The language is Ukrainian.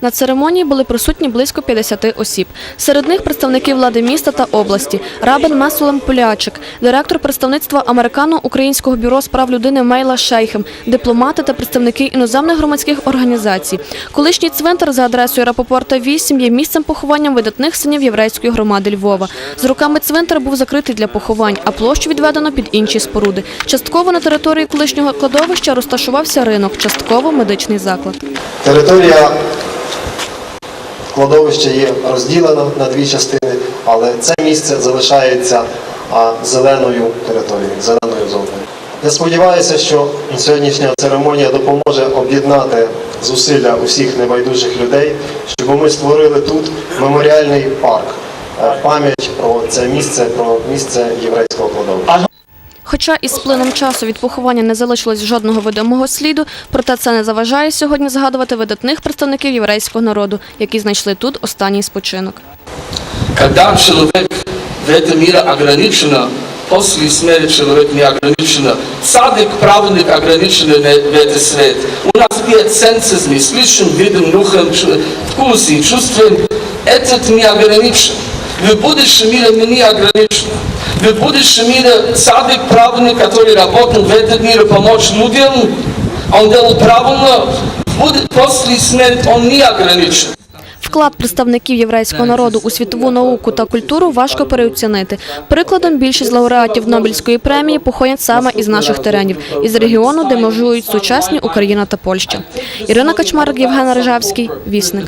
На церемонії були присутні близько 50 осіб. Серед них представники влади міста та області, рабин Месулем Полячик, директор представництва Американо-Українського бюро з прав людини Мейла Шейхем, дипломати та представники іноземних громадських організацій. Колишній цвинтар за адресою Рапопорта 8 є місцем поховання видатних синів єврейської громади Львова. З роками цвинтар був закритий для поховань, а площу відведено під інші споруди. Частково на території колишнього кладовища розташувався ринок, частково медичний заклад. Територія кладовища є розділена на дві частини, але це місце залишається зеленою територією, зеленою зоною. Я сподіваюся, що сьогоднішня церемонія допоможе об'єднати зусилля усіх небайдужих людей, щоб ми створили тут меморіальний парк, е, пам'ять про це місце, про місце єврейського кладовища. Хоча із плином часу від поховання не залишилось жодного видимого сліду, проте це не заважає сьогодні згадувати видатних представників єврейського народу, які знайшли тут останній спочинок. Когда человек в этом мире ограничено, после смерти человек не ограничено, цадик, праведник ограничен в этот свет. У нас нет сенсизм, слышим, видим, нюхаем, чу- вкусом, чувствуем. Этот не ограничен. В будущем мире мы не ограничены. В будущем мире цадик, праведник, который работал в этом мире, помочь людям, он делал правильно, будет после смерти он не ограничен. Вклад представників єврейського народу у світову науку та культуру важко переоцінити. Прикладом більшість лауреатів Нобелівської премії походять саме із наших теренів, із регіону, де межують сучасні Україна та Польща. Ірина Качмарик, Євген Рижавський, Вісник.